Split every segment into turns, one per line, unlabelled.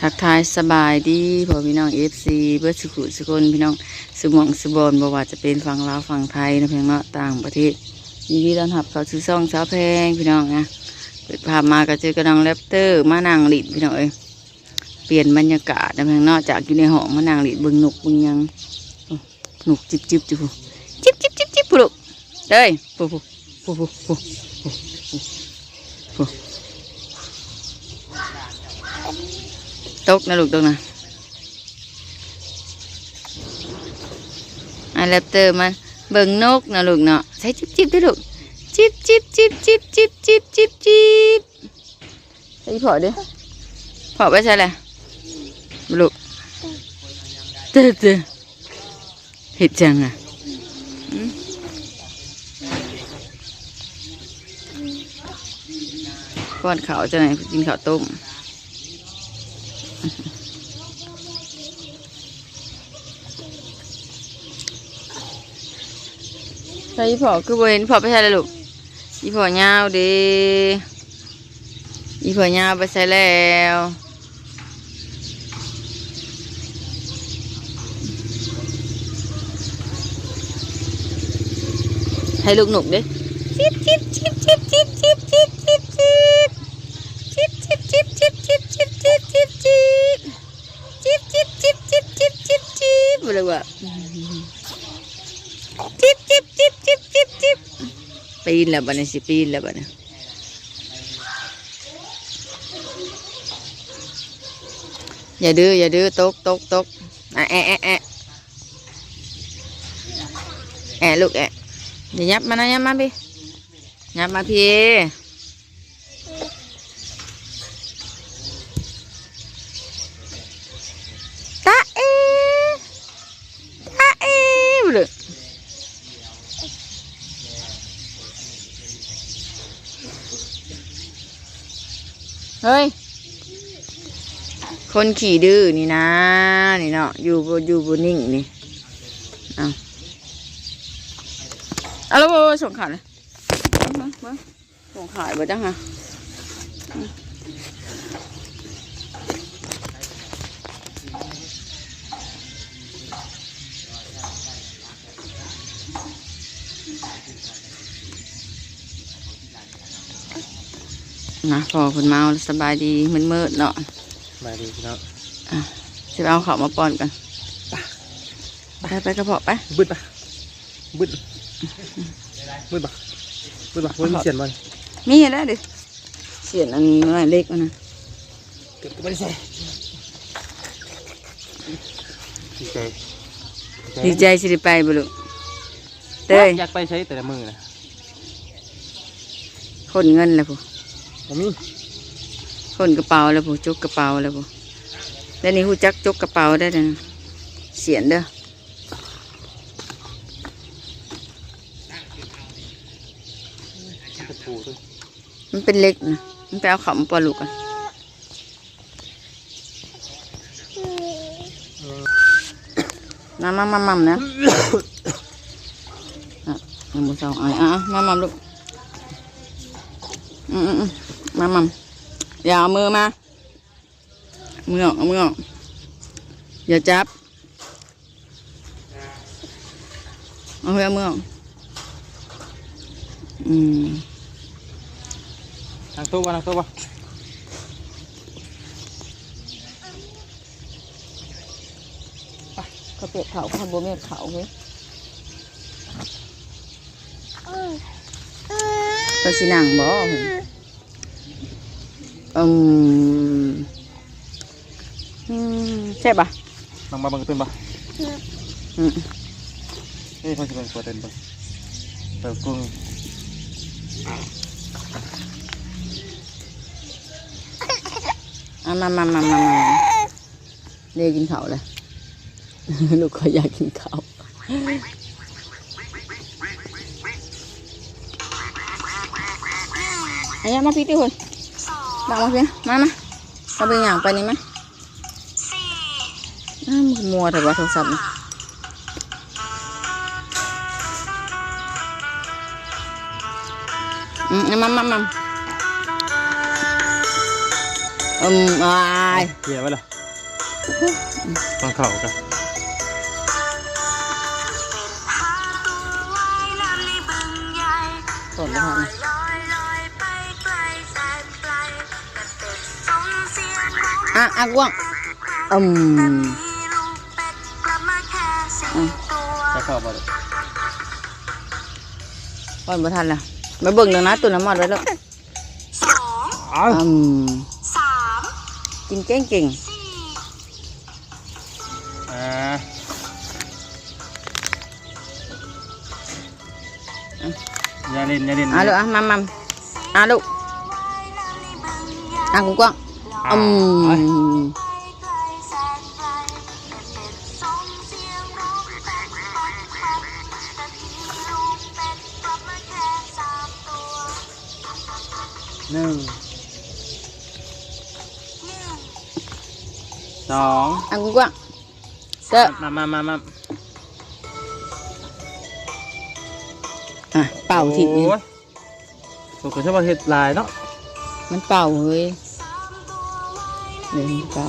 ทักทายสบายดีพ่อพี่น้องเอฟซีเบิร์ดสุขุสุคนพี่น้องสมองสบอนบว่าจะเป็นฝั่งลาวฝั่งไทยนะเพียงเนาะต่างประเทศยินดีต้อนรับเข้าสู่ซ่องสาวแพงพี่น้องนะเปิดภาพมาก็เจอกระดองแรปเตอร์มานั่งหลิดพี่น้องเอ้ยเปลี่ยนบรรยากาศนะเพียงเนาะจากอยู่ในห้องมานั่งหลิดบิ่งนกบิ่งยังโอ้นกจิบจิบจิบจิบจิบจิบจิบปุ๊ลูกเด้ยปุ๊ปุ๊ปุ๊ปุ๊ปุ๊ปุ๊ ตกนะลูกตกนะอันแรปเตอร์มันเบิ่งนกนะลูกเนาะใส่จิบจิบด้วยลูกจิบจิบจิบจิบจิบจิบจิบจิบใส่พอดิพอไปใช่แหละลูกเต้อเต้อเห็ดจังอะอืมป้อนขาวจะไหนกินข้าวต้ม ใช่พ่อคือบเห็นพ่อไปใช่เลยลูกอีพ่อยาวดีอีพ่อยาวไปใส่แล้วให้ลูกหนุกดิจิบจิบจิบจิบจิบจิบจิบ เลยว่าจิบจิบจิบจิบจิบจิบปีนแล้วบัดนี้สิปีนแล้วบัดนี้อย่าดื้ออย่าดื้อตกตกตกอะแอะแอะแอะแอะลูกแอะอย่ายับมานะยับมาพี่ยับมาพี่ตาเอตาเอบ่ เลยเฮ้ย คนขี่ดื้อนี่นะ นี่เนาะ อยู่บอยู่บนิ่งนี่ เอาเอาแล้วบ่บ่ส่งขายเลยส่งขายบ่จังฮะ นะพอคุณเมาสบายดีมันมืดๆเนาะ
มาดีพี่น้อง
จะเอาเขาวมาป้อนกันไปไปกระเพาะไป
บึ้ดปะบึ้ดบึ้ดปะบึ้ดปะบึ้ดมีเสียงมัน
มีแล้วดิเสียนอันน้อยเล็กกว่านะ
เก็บก็ไม่ได้ใส่ดีใจ
ดีใจสิได้ไปบุลุเต้ย
อยากไปใช้แต่ละมือนะ
คนเงินแล้วผู้
ผมมี
คนกระเป๋าแล้วผู้จุกกระเป๋าแล้วผู้แล้วนี่หูจักจุกกระเป๋าได้เลยเสียนเด้อมันเป็นเล็กนะมันไปเอาเขามาปล่อยลูกกันมามามามนะอะยังบ่เศร้าไอ้อะอะมามลูกอืมอืม มมามาอย่าเอามือมามือออกเอามือออกอย่าจับเอาเฮ้ยเอามือออกอืม
ทางโต๊ะวะทางโต๊ะวะ
เขาเปียกเขาเขาบ่เมียเขาเว้ยไปสินั่งบ่ 음, 음, 제발. 낭만 방금 뜬다. 응. 에이, 다시 방금 봐야 된다. 자, 꿍. ăn ăn ăn ăn ăn đi kim thảo này lúc có ra kim thảo anh em nó phi tiêu rồi ดังมาพี่มามาเราไปอย่างไปนี่มั้ยน่ามัวแต่ว่าโทรศัพท์อืมมัมมัมมัมอืมอาย
เกี่ยวไปเลยฟังเข่ากัน
สดเลยค่ะ อะกวางอืม
จะเข้าบ่ได้
ก่อนบ่ทันละมาเบิ่งเดี๋ยวนะตัวน้ำมันไว้แล้ว
อ้าว
อืมกินเก่งเก่ง
อ่าอย่าเล่นอย่าเล่น
ๆอะลูกอะมามาอะลูกอะกวาง อืม
หนึ่งสอง
อะกวางเด้อ
มามามามา
อะเป่าทีนี้
โอ้ยผมก็ชอบว่าเห็ดลายเนาะ
มันเป่าเฮ้ย หนึ่งเก้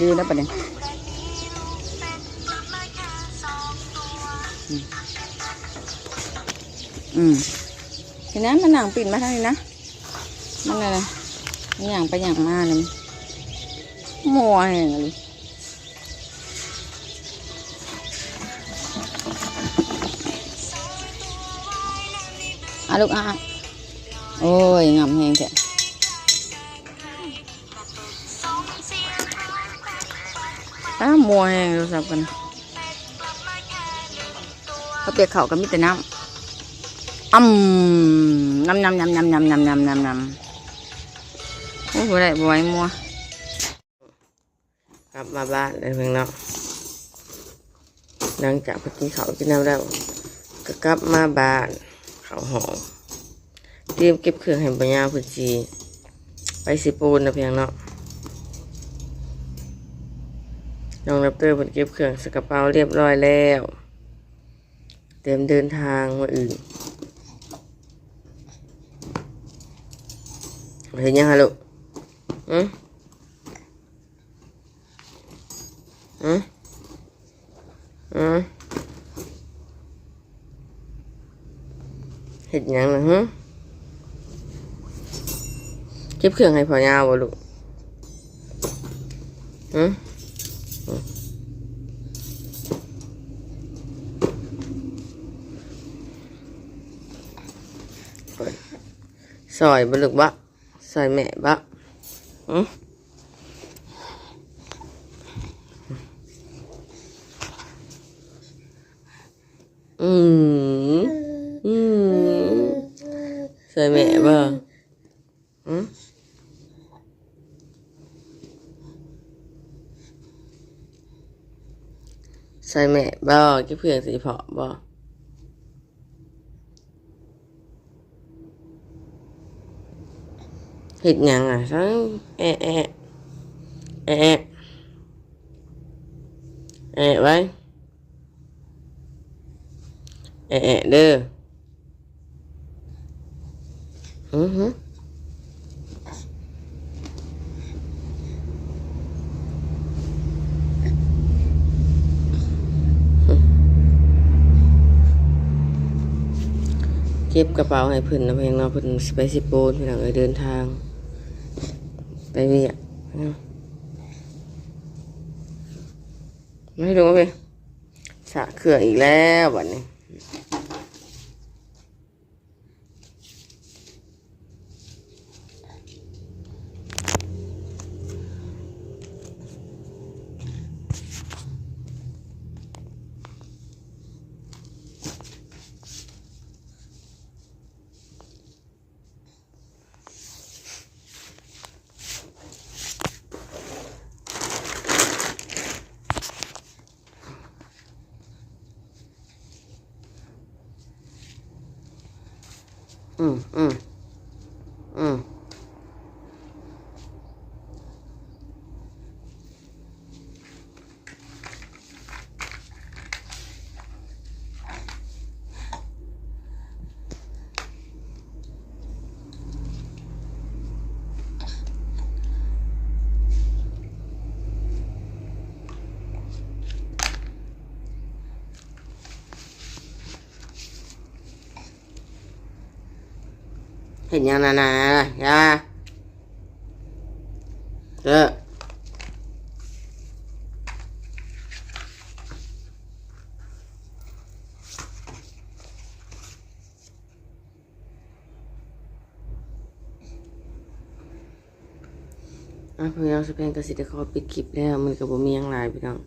ดูแล้วปะเนี่ยอืมทีนั้นมันหนังปิ่นมาทางนี้นะ มันอะไรมันอย่งไปอย่างมาเลยมัวเองเลย กเขาก็มีแต่น้ำอ่ำน้ำน้ำน้ำน้ำน้ำน้ำน้ำน้ำน้ำโอ้โหได้บไหวยมัว
กลับมาบ้านเลย เพิ่งเนาะหลังจากไปกินข้าวหอมเตรียมเก็บเครื่องให้ปัญญาพุจีไปสิปูนนะเพียงเนาะน้องรับเตอร์ผลเก็บเครื่องสกระเป๋าเรียบร้อยแล้ว เตรียมเดินทางมาอื่นเห็นยังฮะลูกอืมอืมอืม เห็ดยังนะฮะเก็บเครื่องให้พอยาวบ่ลูกอืมอืมเปิดซอยบ่ลูกบะซอยแม่บะอืมอืม Chơi mẹ ừ. vờ. Ừ? Chơi mẹ vờ Cái phiền gì phỏ vờ. Thịt nhằn à sáng e e E e. E vậy E e đưa อือฮึเก็บกระเป๋าให้เพิ่นนะเพียงเนาเพิ่นสิไปสิโปนพี่น้องเอ้ยเดินทาง ไปเวียกเนาะไม่รู้ว่าเปสะเขื่ออีกแล้ววันนี้ 嗯嗯。 เห็นยังนานาอย่าเอออะพี่น้องสเปนกสิได้ขอปิดคลิปแล้วมันก็บ่มีหยังหลายพี่น้อง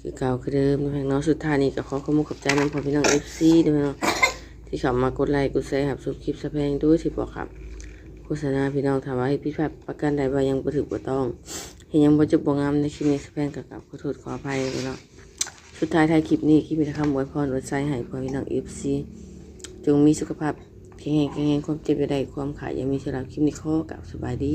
คือเก่าคือเดิมนะพี่น้องสุดท้ายนี้ก็ขอขอบคุณขอบใจน้ำพอพี่น้อง FC ด้วยพี่น้อง ที่เข้ามากดไลค์กดแชร์ครับสุดคลิปสะแพงด้วยที่บอกครับโฆษณาพี่น้องถามว่าให้พี่แพทย์ประกันใดว่ายังบ่ถือบ่ต้องเห็นยังบ่จบบ่งามในคลิปนี้สะแพงกับกับขอโทษขออภัยพี่น้องสุดท้ายท้ายคลิปนี้คลิปมีแต่คำอวยพรอวยใจให้พ่อพี่น้อง FC จงมีสุขภาพแข็งแรงแข็งแรงความเจ็บอย่าได้ความขายอย่ามีสำหรับคลิปนี้ขอกับสบายดี